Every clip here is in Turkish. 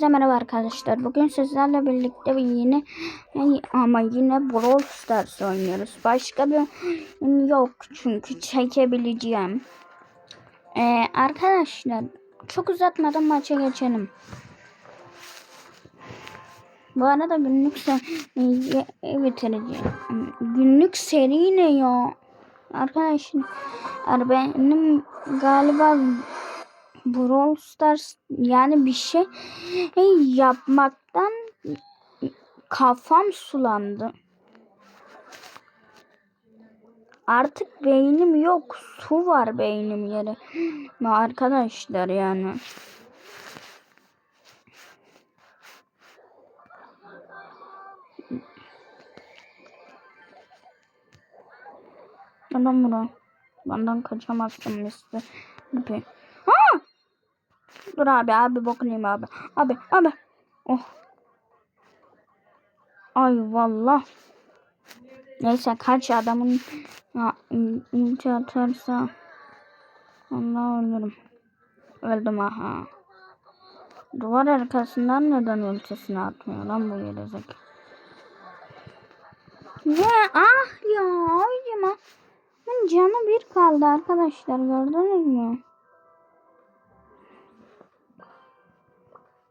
Herkese merhaba arkadaşlar. Bugün sizlerle birlikte bir yeni ama yine Brawl Stars oynuyoruz. Başka bir yok çünkü çekebileceğim. Ee, arkadaşlar çok uzatmadan maça geçelim. Bu arada günlük seriyi bitireceğim. Günlük seri ne ya? Arkadaşlar benim galiba Brawl Stars yani bir şey yapmaktan kafam sulandı. Artık beynim yok. Su var beynim yeri. Arkadaşlar yani. Adam bura. Benden kaçamazsın Mr. Lupi. Dur abi abi bokunu abi. Abi abi. Oh. Ay vallah. Neyse kaç adamın ulti atarsa Allah ölürüm. Öldüm aha. Duvar arkasından neden ultisini atmıyor lan bu gerizek. Ve ah ya abicim ben canı bir kaldı arkadaşlar gördünüz mü?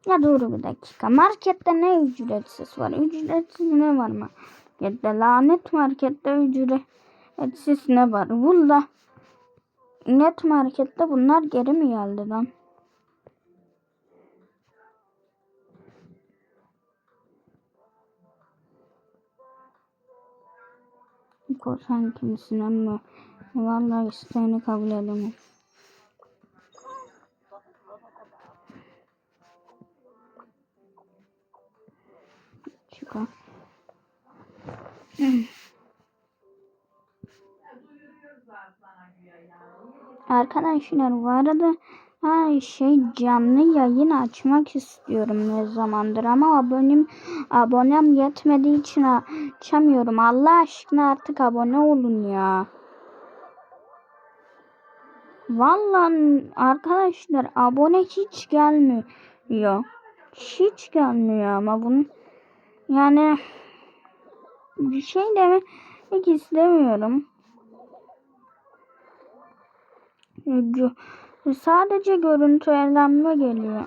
Ya dur bir dakika. Markette ne ücretsiz var? Ücretsiz ne var mı? Markette lanet markette ücretsiz ne var? Burada net markette bunlar geri mi geldi lan? Korsan kimsin ama vallahi isteğini kabul edemem. Çıkar. Arkadaşlar bu arada ha, şey canlı yayın açmak istiyorum ne zamandır ama abonem abonem yetmediği için açamıyorum. Allah aşkına artık abone olun ya. Vallahi arkadaşlar abone hiç gelmiyor. Hiç gelmiyor ama bunu yani bir şey demek istemiyorum. Sadece görüntü ellenme geliyor.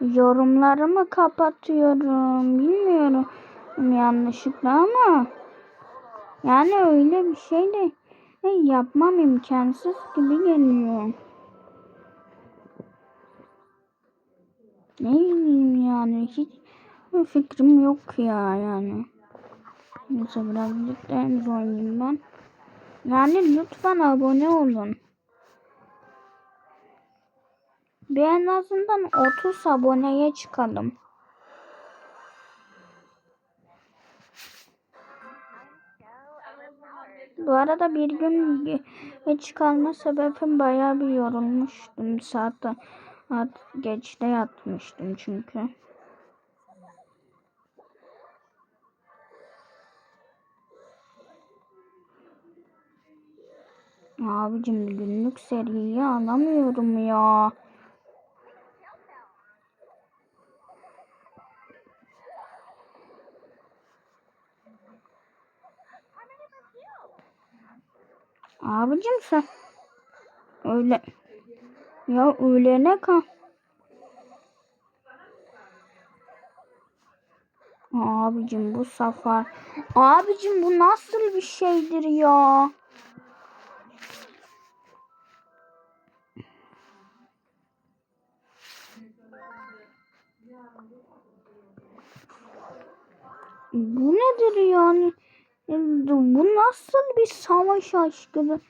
Yorumlarımı kapatıyorum. Bilmiyorum yanlışlıkla ama yani öyle bir şey de yapmam imkansız gibi geliyor. Ne bileyim yani hiç fikrim yok ya yani. Neyse birazcık en oynayayım ben. Yani lütfen abone olun. Bir en azından 30 aboneye çıkalım. Bu arada bir gün geç kalma sebebim bayağı bir yorulmuştum. Saat, saat geçte yatmıştım çünkü. Abicim günlük seriyi alamıyorum ya. Abicim sen öyle ya öyle ne kal Abicim bu safar Abicim bu nasıl bir şeydir ya Bu nedir yani? Bu nasıl bir savaş aşkıdır?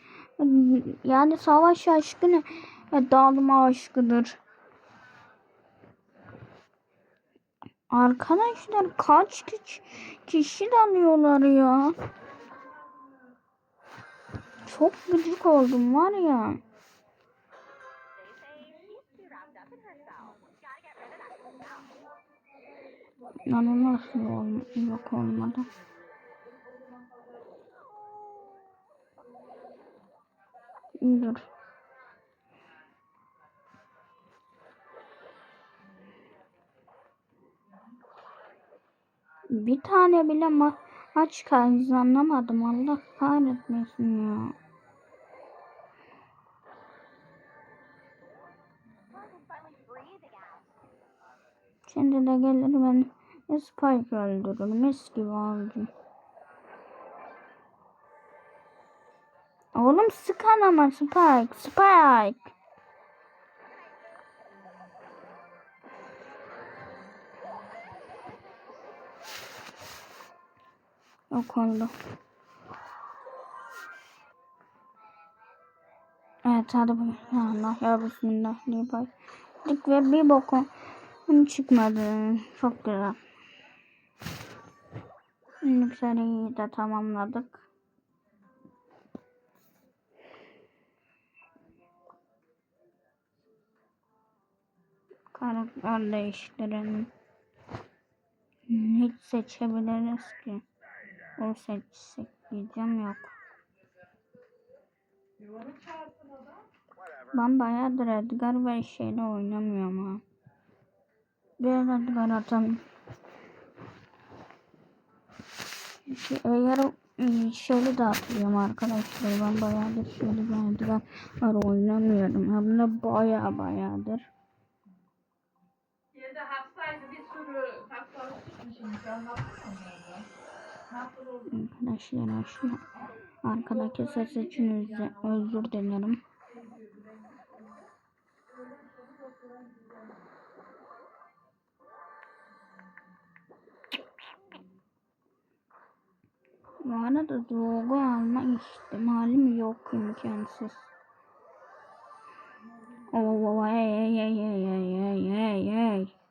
Yani savaş aşkı Dağılma aşkıdır. Arkadaşlar kaç kişi, kişi dalıyorlar ya? Çok gıcık oldum var ya. Yani nasıl ol yok olmadı? Dur. Bir tane bile ma maç kazanamadım. Allah kahretmesin ya. Şimdi de gelir ben Spike öldürür. Mis gibi oldu. Oğlum sıkan ama Spike. Spike. Yok oldu. Evet hadi bu. Ya Allah ya Bismillah diye başladık ve bir boku çıkmadı. Çok güzel. İlk seriyi de tamamladık. Karakter değiştirelim. Hiç seçebiliriz ki. O seçsek diyeceğim yok. Ben bayağıdır Edgar ve şeyle oynamıyorum ha. Bir Edgar atalım. Şey, eğer şöyle de hatırlıyorum arkadaşlar. Ben bayağıdır şöyle Edgar var oynamıyorum. Hem de bayağı bayağıdır. Bir de hastaydı bir sürü hastalık çıkmış anlattın Arkadaşlar aşağı. Arkadaki ses için özür dilerim. Bu arada dolgu alma ihtimalim yok imkansız. Oh, oh, oh, hey, hey, hey, hey, hey, hey, hey.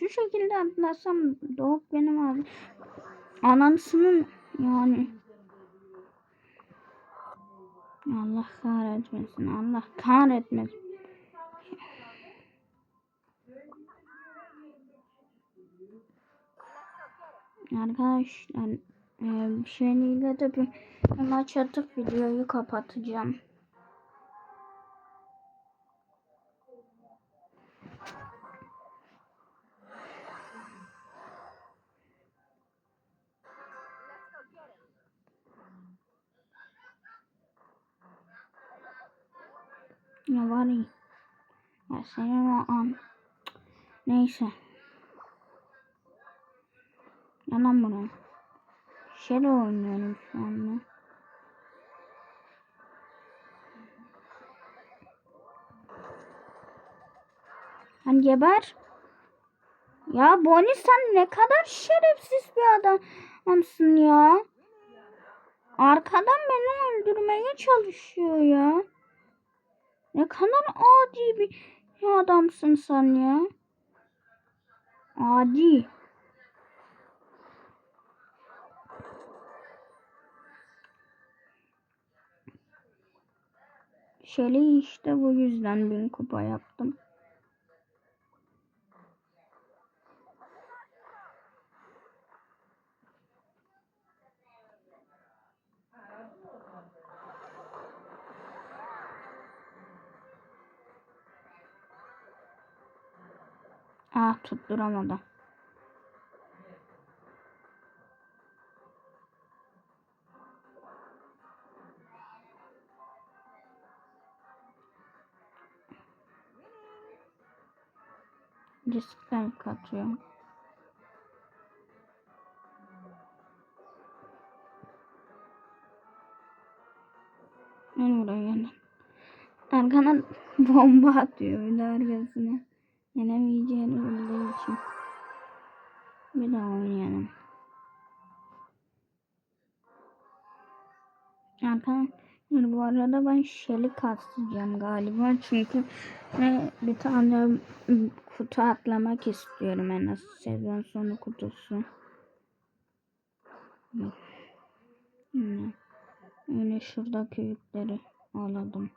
Şu şekilde atlasam doğup benim abi anasının yani Allah kahretmesin Allah kahretmesin. Arkadaşlar e, şeyiyle de bir maç atıp videoyu kapatacağım. Ya var ya. Ya senin o. Neyse. Yalan bana. Şöyle oynuyorum şu anda. Hani geber. Ya Bonnie sen ne kadar şerefsiz bir adamsın ya. Arkadan beni öldürmeye çalışıyor ya. Ne kadar adi bir adamsın sen ya. Adi. Şeli işte bu yüzden bin kupa yaptım. tutturamadım. Diskten katıyorum. Ben buraya geldim. Arkana bomba atıyor bir de arkasına. Yenemeyeceğini bildiği için. Bir daha oynayalım. Arkadaşlar bu arada ben Shelly kastlayacağım galiba. Çünkü bir tane kutu atlamak istiyorum en az sezon sonu kutusu. Yine, yine şuradaki yükleri aladım.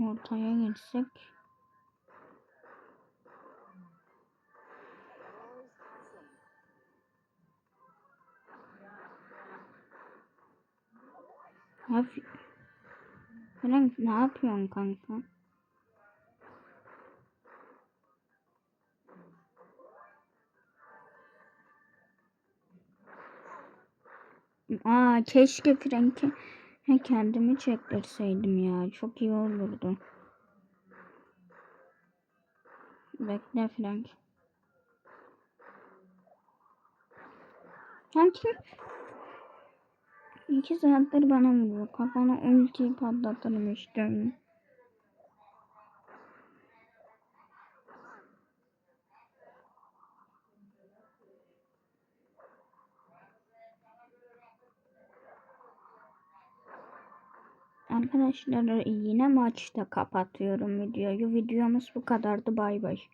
Ortaya. Abi, Frank ne yapıyorsun kanka? Aa keşke Frank'i he, kendimi çektirseydim ya. Çok iyi olurdu. Bekle Frank. Sanki iki saattir bana vuruyor. Kafana ultiyi patlatırım işte. Arkadaşlar yine maçta kapatıyorum videoyu. Videomuz bu kadardı. Bay bay.